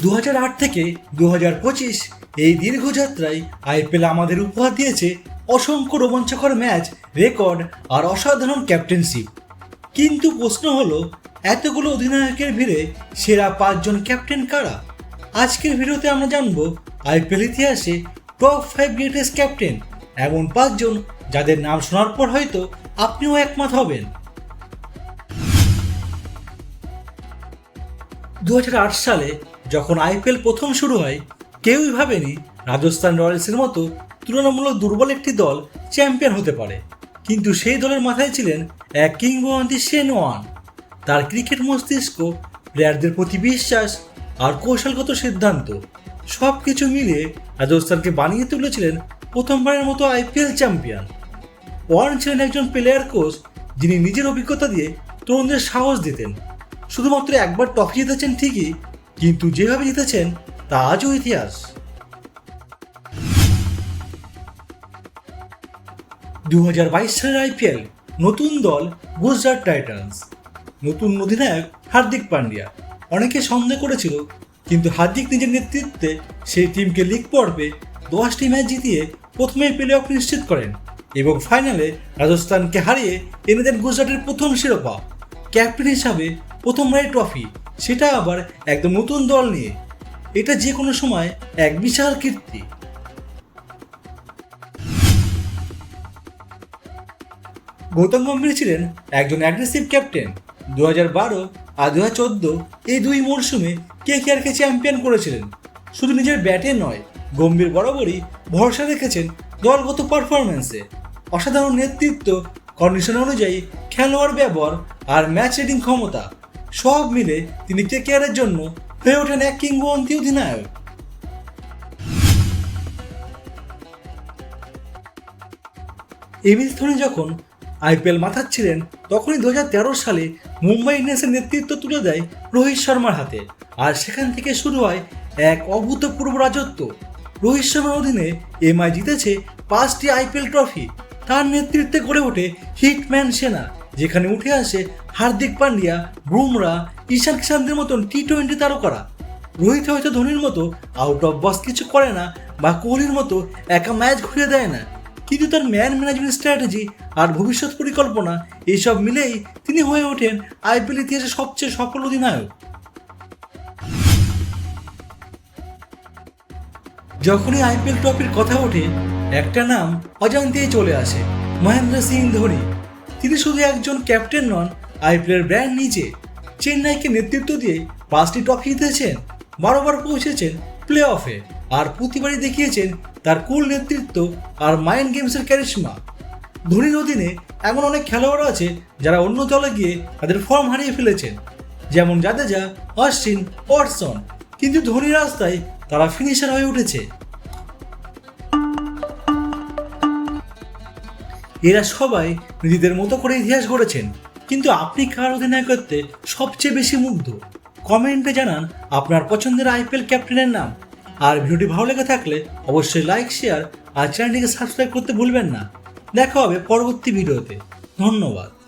দু হাজার আট থেকে দু হাজার পঁচিশ এই দীর্ঘ যাত্রায় আইপিএল আমাদের উপহার দিয়েছে অসংখ্য রোমাঞ্চকর ম্যাচ, রেকর্ড আর অসাধারণ ক্যাপ্টেনশিপ। কিন্তু প্রশ্ন হলো, এতগুলো অধিনায়কের ভিড়ে সেরা পাঁচজন ক্যাপ্টেন কারা? আজকের ভিডিওতে আমরা জানব আইপিএল ইতিহাসে টপ ফাইভ গ্রেটেস্ট ক্যাপ্টেন এমন পাঁচজন যাদের নাম শোনার পর হয়তো আপনিও একমত হবেন। দু হাজার আট সালে যখন আইপিএল প্রথম শুরু হয়, কেউই ভাবেনি রাজস্থান রয়্যালসের মতো তুলনামূলক দুর্বল একটি দল চ্যাম্পিয়ন হতে পারে। কিন্তু সেই দলের মাথায় ছিলেন এক কিংবদন্তি শেন ওয়ান তার ক্রিকেট মস্তিষ্ক, প্লেয়ারদের প্রতি বিশ্বাস আর কৌশলগত সিদ্ধান্ত সব কিছু মিলিয়ে রাজস্থানকে বানিয়ে তুলেছিলেন প্রথমবারের মতো আইপিএল চ্যাম্পিয়ন। ওয়ার্ন ছিলেন একজন প্লেয়ার কোচ যিনি নিজের অভিজ্ঞতা দিয়ে তরুণদের সাহস দিতেন। শুধুমাত্র একবার ট্রফি জিতেছেন ঠিকই কিন্তু যেভাবে জিতেছেন, তা আজও ইতিহাস। দু হাজার বাইশ সালের আইপিএল, নতুন দল গুজরাট টাইটান্স। নতুন অধিনায়ক হার্দিক পান্ডিয়া। অনেকে সন্দেহ করেছিল, কিন্তু হার্দিক নিজের নেতৃত্বে সেই টিমকে লিগ পর্বে দশটি ম্যাচ জিতিয়ে প্রথমেই প্লে অফ নিশ্চিত করেন এবং ফাইনালে রাজস্থানকে হারিয়ে এনে দেন গুজরাটের প্রথম শিরোপা। ক্যাপ্টেন হিসাবে প্রথম রায় ট্রফি। সেটা আবার একদম নতুন দল নিয়ে। এটা যে কোনো সময় এক বিশাল কীর্তি। গৌতম গম্ভীর ছিলেন একজন অ্যাগ্রেসিভ ক্যাপ্টেন দু হাজার বারো আর দু হাজার চোদ্দ এই দুই মরশুমে কে কে কেয়ারকে চ্যাম্পিয়ন করেছিলেন? শুধু নিজের ব্যাটে নয়, গম্ভীর বরাবরই ভরসা রেখেছেন দলগত পারফরমেন্সে অসাধারণ নেতৃত্ব কন্ডিশন অনুযায়ী খেলোয়াড় ব্যবহার আর ম্যাচ রেডিং ক্ষমতা। সব মিলে তিনি কে কেয়ারের জন্য হয়ে ওঠেন এক কিংবদন্তি অধিনায়ক। এমএস ধোনি যখন আইপিএল মাথাচ্ছিলেন তখনই দু হাজার তেরো সালে মুম্বাই ইন্ডিয়ান্সের নেতৃত্ব তুলে দেয় রোহিত শর্মার হাতে। আর সেখান থেকে শুরু হয় এক অভূতপূর্ব রাজত্ব। রোহিত শর্মার অধীনে এমআই জিতেছে পাঁচটি আইপিএল ট্রফি। তার নেতৃত্বে গড়ে ওঠে হিটম্যান সেনা। যেখানে উঠে আসে হার্দিক পান্ডিয়া, বুমরা, ঈশান কিষানদের মতন টি টোয়েন্টি তারকারা। রোহিত হয়তো ধোনির মতো আউট অফ বক্স কিছু করে না বা কোহলির মতো একা ম্যাচ ঘুরে দেয় না। কিন্তু তার ম্যান ম্যানেজমেন্ট স্ট্র্যাটেজি আর ভবিষ্যৎ পরিকল্পনা এইসব মিলেই তিনি হয়ে ওঠেন আইপিএল ইতিহাসে সবচেয়ে সফল অধিনায়ক। যখনই আইপিএল ট্রফির কথা ওঠে, একটা নাম অজান্তেই চলে আসে, মহেন্দ্র সিং ধোনি। তিনি শুধু একজন ক্যাপ্টেন নন, আইপিএলের ব্র্যান্ড নিচে চেন্নাইকে নেতৃত্ব দিয়ে পাঁচটি ট্রফি জিতেছেন, বারোবার পৌঁছেছেন প্লে অফে আর প্রতিবারই দেখিয়েছেন তার কুল নেতৃত্ব আর মাইন্ড গেমসের ক্যারিশমা। ধোনির অধীনে এমন অনেক খেলোয়াড় আছে যারা অন্য দলে গিয়ে তাদের ফর্ম হারিয়ে ফেলেছেন, যেমন জাদেজা, অশ্বিন, ওয়াটসন। কিন্তু ধোনির রাস্তায় তারা ফিনিশার হয়ে উঠেছে। এরা সবাই নিজেদের মতো করে ইতিহাস গড়েছেন। কিন্তু আপনি কার অধিনায়কত্বে সবচেয়ে বেশি মুগ্ধ? কমেন্টে জানান আপনার পছন্দের আইপিএল ক্যাপ্টেনের নাম। আর ভিডিওটি ভালো লেগে থাকলে অবশ্যই লাইক, শেয়ার আর চ্যানেলটিকে সাবস্ক্রাইব করতে ভুলবেন না। দেখা হবে পরবর্তী ভিডিওতে। ধন্যবাদ।